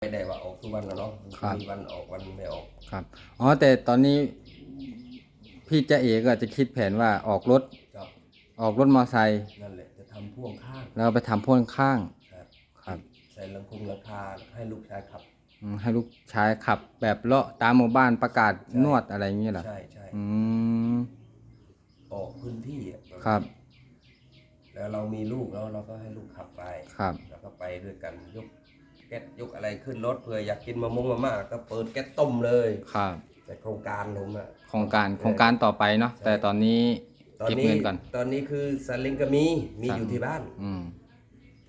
ไม่ได้ว่าออกทุกวันนะเนาะครับ มีวันออกวันไม่ออกครับ อ๋อ แต่ตอนนี้พี่จะเอก็จะคิดแผนว่าออกรถครับออกรถมอไซค์นั่นแหละจะทำพ่วงข้างแล้วไปทำพ่วงข้าง ครับครับ ใส่ลังคุงราคาให้ลูกชายขับ อืมให้ลูกชายขับแบบเลาะตามหมู่บ้านประกาศใช่ นวดอะไรอย่างเงี้ยเหรอใช่ใช่อืมออกพื้นที่อะครับแล้วเรามีลูกแล้วเราก็ให้ลูกขับไปครับ แล้วก็ไปด้วยกันยก แก๊สยกอะไรขึ้นรถเผื่ออยากกินมะม่วงมาม่าก็เปิดแก๊สต้มเลยครับแต่โครงการผมอะ โครงการโครงการต่อไปเนาะใช่แต่ตอนนี้ตอนเก็บนี้เงินก่อน ตอนนี้คือสลิงก็มีมีอยู่ที่บ้าน อืม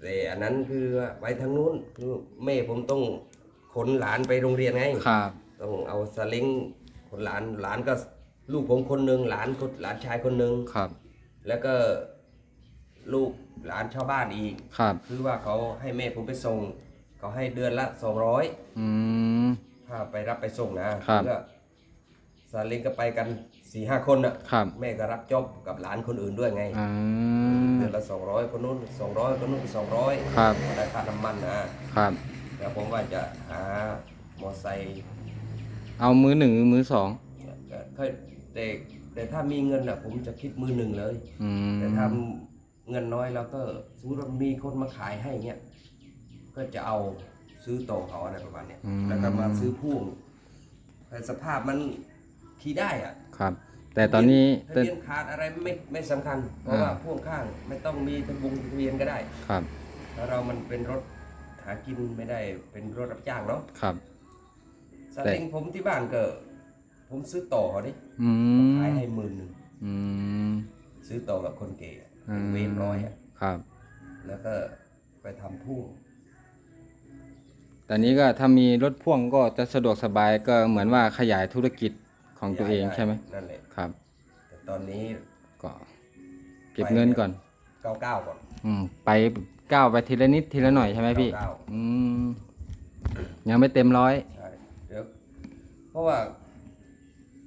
แต่อันนั้นคือว่าไปทางนู้นคือแม่ผมต้องขนหลานไปโรงเรียนไงครับ ต้องเอาสลิงขนหลานหลานก็ลูกผมคนหนึ่งหลานคนหลานชายคนหนึ่งครับ แล้วก็ลูกหลานชาวบ้านอีก ครับ คือว่าเขาให้แม่ผมไปส่ง เขาให้เดือนละสองร้อยอืมถ้าไปรับไปส่งนะครับก็สลิงก็ไปกันสี่ห้าคนน่ะครับแม่ก็รับจ็อบกับหลานคนอื่นด้วยไง อ่าเดือนละสองร้อยคนนู้นสองร้อยคนนู้นสองร้อยครับได้ค่าน้ำมันนะครับ แล้วผมว่าจะหามอไซค์เอามือหนึ่งหรือมือสองก็เคยแต่แต่ถ้ามีเงินอะ ผมจะคิดมือหนึ่งเลย อืมแต่ถ้าเงินน้อยแล้วก็สมมติว่ามีคนมาขายให้เงี้ย ก็จะเอาซื้อโตอเขาอะไรประมาณเนี้ยแล้วก็มาซื้อพ่วงแต่สภาพมันขี่ได้อะครับ แต่ตอนนี้ทะแต่ เบียนขาดอะไรไม่ไม่สำคัญ เพราะว่าอ่า พ่วงข้างไม่ต้องมีทะบงทะเบียนก็ได้ครับถ้าเรามันเป็นรถหากินไม่ได้เป็นรถรับจ้างเนาะครับสลิงผมที่บ้านก็ผมซื้อต่อเขาดิอืมขายให้หมื่นหนึ่งอืมซื้อต่อกับคนเก๋อะอืเป็นมเวรร้อยอะครับ แล้วก็ไปทำพ่วง แต่นี้ก็ถ้ามีรถพ่วงก็จะสะดวกสบายก็เหมือนว่าขยายธุรกิจของตัวเองย้ายด้ใช่ไหมนั่นแหละครับแต่ตอนนี้ก็เก็บเงินก่อนเก้าเก้าก่อน อืม ไปก้าวไปทีละนิดทีละหน่อยใช่ไหมพี่เก้าอืม ยังไม่เต็มร้อยใช่เดี๋ยวเพราะว่า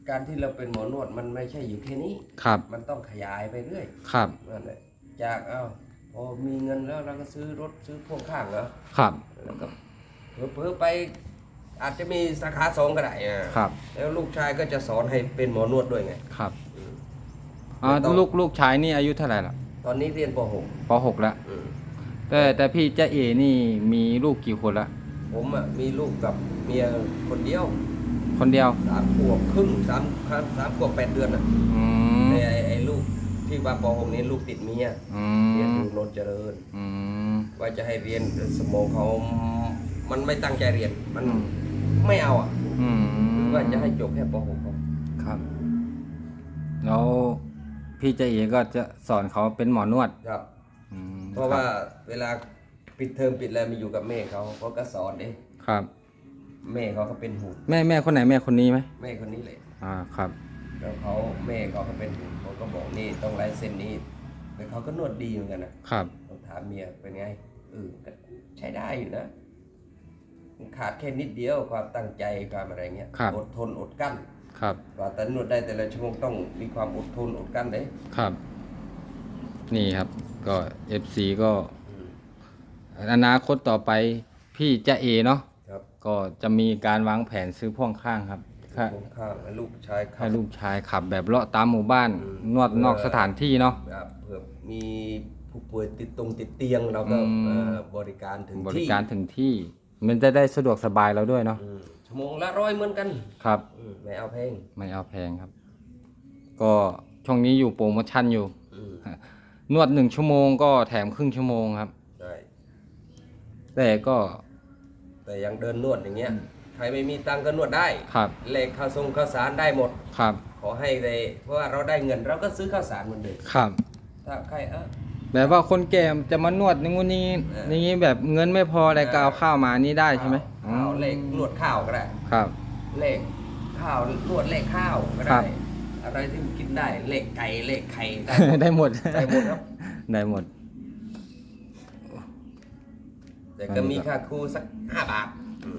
การที่เราเป็นหมอนวดมันไม่ใช่อยู่แค่นี้ ครับ มันต้องขยายไปเรื่อย ครับนั่นแหละจากเอ้าพอมีเงินแล้วเราก็ซื้อรถซื้อพ่วงข้างเหรอครับแล้วก็ เพิ่อๆไปอาจจะมีสาขาสองก็ได้อะครับ แล้วลูกชายก็จะสอนให้เป็นหมอนวดด้วยไง ครับอืมอ๋อไม่ต้อง ลูกลูกชายนี่อายุเท่าไหร่ล่ะตอนนี้เรียนปปหกแล้ว .6 อืมแต่แต่พี่เจ๊เอนี่มีลูกกี่คนละ ผมอะมีลูกกับเมียคนเดียวคนเดียว สามขวบครึ่งสามครับสามขวบแปดเดือนอะอืมในไอ้ไอ้ลูกที่ว่าป .6 นี้ลูกติดเมียอืเรียนอมยู่นนท์เจริญ อืม ว่าจะให้เรียนแต่สมองเขา มันไม่ตั้งใจเรียน มันอืมไม่เอาอะอืมว่าจะให้จบแค่ป .6 พอครับแล้วพี่เจ๊เอก็จะสอนเขาเป็นหมอนวดครับ อืมเพราะว่าเวลาปิดเทอมปิดอะไรมาอยู่กับแม่เขาเขาก็สอนเด้ครับ แม่เขาก็เป็นหูแม่แม่คนไหนแม่คนนี้ไหมแม่คนนี้เลย อ่าครับ แล้วเขาแม่เขาก็เป็นหูเขาก็บอกนี่ต้องไล่เส้นนี้แต่เขาก็นวดดีเหมือนกันนะครับต้องถามเมียเป็นไงเออก็ใช้ได้อยู่นะมัน ขาดแค่นิดเดียวความตั้งใจความอะไรเงี้ยครับอดทนอดกั้นครับกว่าแต่นวดได้แต่ละชั่วโมงต้องมีความอดทนอดกั้นเลยครับ นี่ครับ ก็ FC ก็อืมอนาคตต่อไปพี่เจ๊เอเนาะครับก็จะมีการวางแผนซื้อพ่วงข้างครับค่ะข้างข้างให้ลูกชายขัให้บ ลูกชายขับแบบเลาะตามหมู่บ้าน อืม นวดนอกสถานที่เนาะแบบเผื่อมีผู้ป่วยติดตรงติดเตียงเราก็อืม เอ่อบริการถึงบที่ริการถึงที่ มันจะได้สะดวกสบายเราด้วยเนาะอืมชั่วโมงละร้อยเหมือนกันครับ อืมไม่เอาเพลงไม่เอาแพงครับ ก็ช่วงนี้อยู่โปรโมชั่นอยู่ อืมนวดหนึ่งชั่วโมงก็แถมครึ่งชั่วโมงครับ ใช่แต่ก็แต่ยังเดินนวดอย่างเงี้ย ใครไม่มีตังค์ก็นวดได้ครับเลขข้าวทรงข้าวสารได้หมด ครับขอให้ได้เพราะว่าเราได้เงินเราก็ซื้อข้าวสารเหมือนเดิมครับ ถ้าใครเออ แบบว่าคนแก่จะมานวดนี่งูนี้เออ อย่างนี้แบบเงินไม่พออะไรก็เอาข้าวมานี่ได้ใช่ไหมข้าวเลขนวดข้าวก็ได้ ครับ เลขข้าวนวดเลขข้าวก็ครัได้ บ อะไรที่กินได้เลขไก่เลขไข่ได้ ได้หมดได้หมดครับ ได้หมด แต่ก็มีค่าครูสักห้าบาท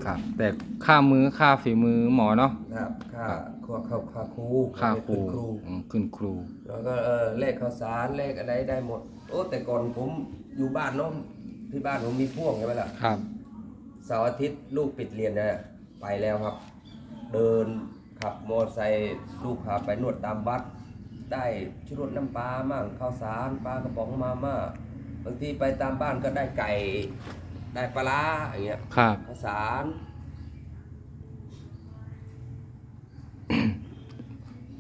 ครับ แต่ค่ามือค่าฝีมือหมอเนาะนะครับค่าค่าค่าค่าครูค่าครูครู อืมขึ้นครู แล้วก็เออเลขข้าวสารเลขอะไรได้หมด โอ้แต่ก่อนผมอยู่บ้านเนาะที่บ้านผมมีพ่วงใช่ไหมล่ะครับเสาร์อาทิตย์ลูกปิดเรียนนะไปแล้วครับ เดินขับมอเตอร์ไซค์ลูกพาไปนวดตามวัดได้ชุรสน้ำปลามั่งข้าวสารปลากระป๋องมาม่าบางทีไปตามบ้านก็ได้ไก่ได้ปลาร้าอย่างเงี้ยครับข้าวสาร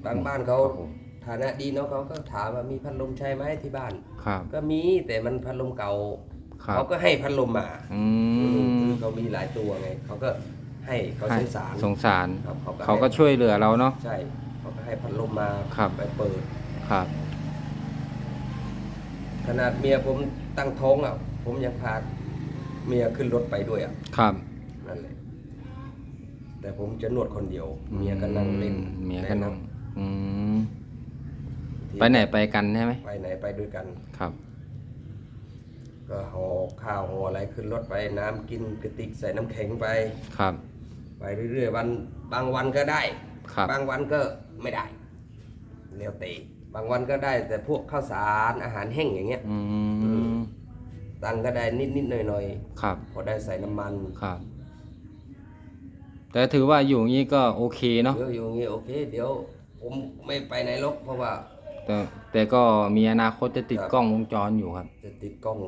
บางบ้านเขา ฐานะดีเนาะเขาก็ถามว่ามีพัดลมใช้ไหมที่บ้าน ครับ ก็มีแต่มันพัดลมเก่าครับ เขาก็ให้พัดลมมาอืมเขามีหลายตัวไงเขาก็ให้เขาให้สงสารสงสาร ครับเขาก็เขาก็ให้ช่วยเหลือเราเนาะ ใช่เขาก็ให้พัดลมมาครับ ไปเปิด ครับ ขนาดเมียผมตั้งท้องอะ ผมยังพาเมียขึ้นรถไปด้วยอะครับ นั่นแหละแต่ผมจะนวดคนเดียว เมียก็นั่งเล่นเมียก็นั่ง อืม ที่ไปไหนไปกันใช่ไหมไปไหนไปด้วยกัน ครับ ก็ห่อข้าวห่ออะไรขึ้นรถไปน้ำกินกระติกใส่น้ำแข็งไป ครับ ไปเรื่อยๆวันบางวันก็ได้ ครับ บางวันก็ไม่ได้เร็วเตะบางวันก็ได้แต่พวกข้าวสารอาหารแห้งอย่างเงี้ย อืมตังค์ก็ได้นิดๆหน่อยครับ ๆพอได้ใส่น้ำมันครับ แต่ถือว่าอยู่อย่างนี้ก็โอเคเนาะ เดี๋ยวอยู่อย่างงี้โอเค เดี๋ยวผมไม่ไปไหนหรอกเพราะว่า แต่แต่ก็มีอนาคตจะติดครับ กล้องวงจรอยู่ครับ จะติดกล้อง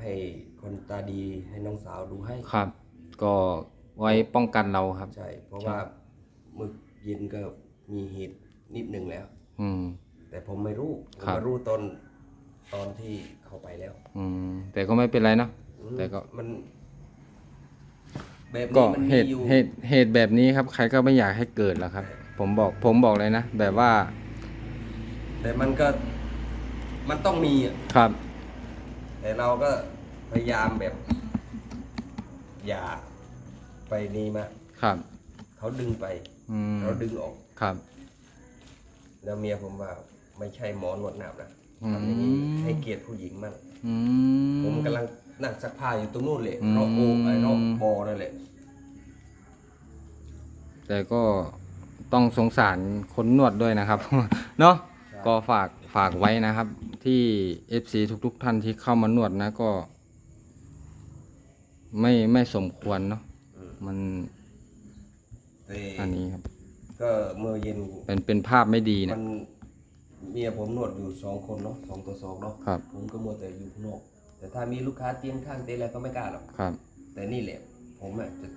ให้คนตาดีให้น้องสาวดูให้ ครับ ก็ไว้ป้องกันเราครับ ใช่ เพราะว่ามึกเย็นก็มีเหตุนิดหนึ่งแล้ว อืม แต่ผมไม่รู้ ผมครับ มารู้ตอนตอนที่เขาไปแล้วอืมแต่ก็ไม่เป็นไรเนาะ อืมแต่ก็ มัน แบบก็นี้มันเหมีตุอยู่ เหตุเหตุแบบนี้ครับ ใครก็ไม่อยากให้เกิดหรอกครับ ผมบอกผมบอกเลยนะ แบบว่า แต่มันก็มันต้องมีอะครับ แต่เราก็พยายามแบบ อย่าไปนี่มาครับ เขาดึงไปอืมเราดึงออก ครับ แล้วเมียผมว่าไม่ใช่หมอนวดหนามนะอืมทำอย่างนี้ให้เกียรติผู้หญิงมั่งอืม ผมกำลังนั่งซักผ้าอยู่ตรงนู้นเลยอืม รอบโอไอ้รอบบอนั่นแหละแต่ก็ต้องสงสารคนนวดด้วยนะครับ เนาะ ก็ฝากฝากไว้นะครับ ที่ FC ทุกๆท่านที่เข้ามานวดนะก็ ไม่ไม่สมควรเนาะอืมมันแต่อันนี้ครับ ก็เมื่อเย็นเป็นเป็นภาพไม่ดีมันะ นเมียผมนวดอยู่สองคนเนาะสองต่อสองเนาะครับ ผมก็มัวแต่อยู่ข้างนอก แต่ถ้ามีลูกค้าเตียงข้างเตียงอะไรก็ไม่กล้าหรอก ครับแต่นี่แหละ ผมอะจะ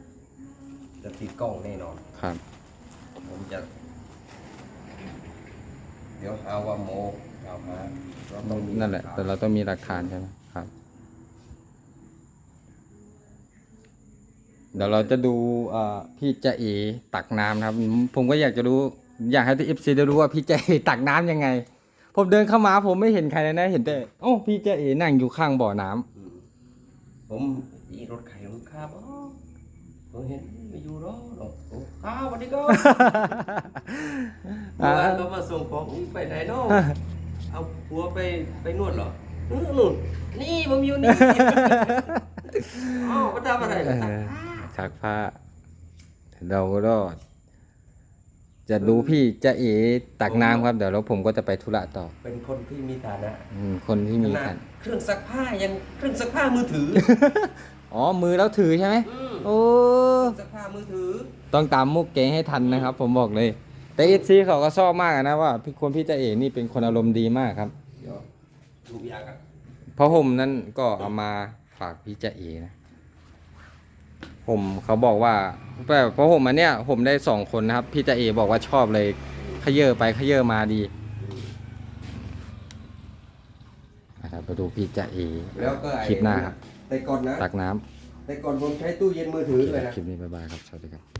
จะติดกล้องแน่นอน ครับ ผมจะเดี๋ยวหาว่าโมกล่าวหาเราต้องมีนั่นแหละ แต่เราต้องมีหลักฐานใช่ไหมครับ เดี๋ยวเราจะดูอ่าพี่จะเอตักน้ำนะครับ ผมก็อยากจะรู้อยากให้ที่เอฟซีได้รู้ว่าพี่จะเอตักน้ำยังไง ผมเดินเข้ามาผมไม่เห็นใครเลยนะเห็นแต่โอ้าพี่จะเอนั่งอยู่ข้างบ่อน้ำอืมผมอีรถไข่รถข้าบอ๋อ ผมเห็นไม่อยู่หรอกหรอกโอ้ข้าววันนี้ก็เมื่อวานก็มาส่งของอุ๊ยไปไหนเนาะเอาผัวไปไปนวดเหรอเออนู่นนี่ผมอยู่นี่อ๋อมาทำอะไรล่ะเออชักผ้าเราก็จะดูพี่จะเอตักน้ำครับ เดี๋ยวแล้วผมก็จะไปธุระต่อเป็นคนที่มีฐานะอืมคนที่มีขนากัดนเครื่องซักผ้ายังเครื่องซักผ้ามือถือ อ๋อมือแล้วถือใช่ไหม อืม โอ้เครื่องซักผ้ามือถือต้องตามมุกเกงให้ทันนะครับ ผมบอกเลย แต่เอฟซีเขาก็ชอบมากอะนะว่าพี่คนพี่จะเอกนี่เป็นคนอารมณ์ดีมากครับเดี๋ยวทุกอย่างอะเพราะผมนั้นก็เอามาฝากพี่จะเอนะผมเขาบอกว่าแบบเพราะผมอันเนี้ยผมได้สองคนนะครับพี่จะเอบอกว่าชอบเลยขยเยอไปขยเยอมาดีนะครับไปดูพี่จะเอแล้วก็ไอ้คลิปหน้าครับ แต่ก่อนนะ ตักน้ำ แต่ก่อนผมใช้ตู้เย็นมือถือเลยนะ คลิปนี้บ๊ายบายครับ สวัสดีครับ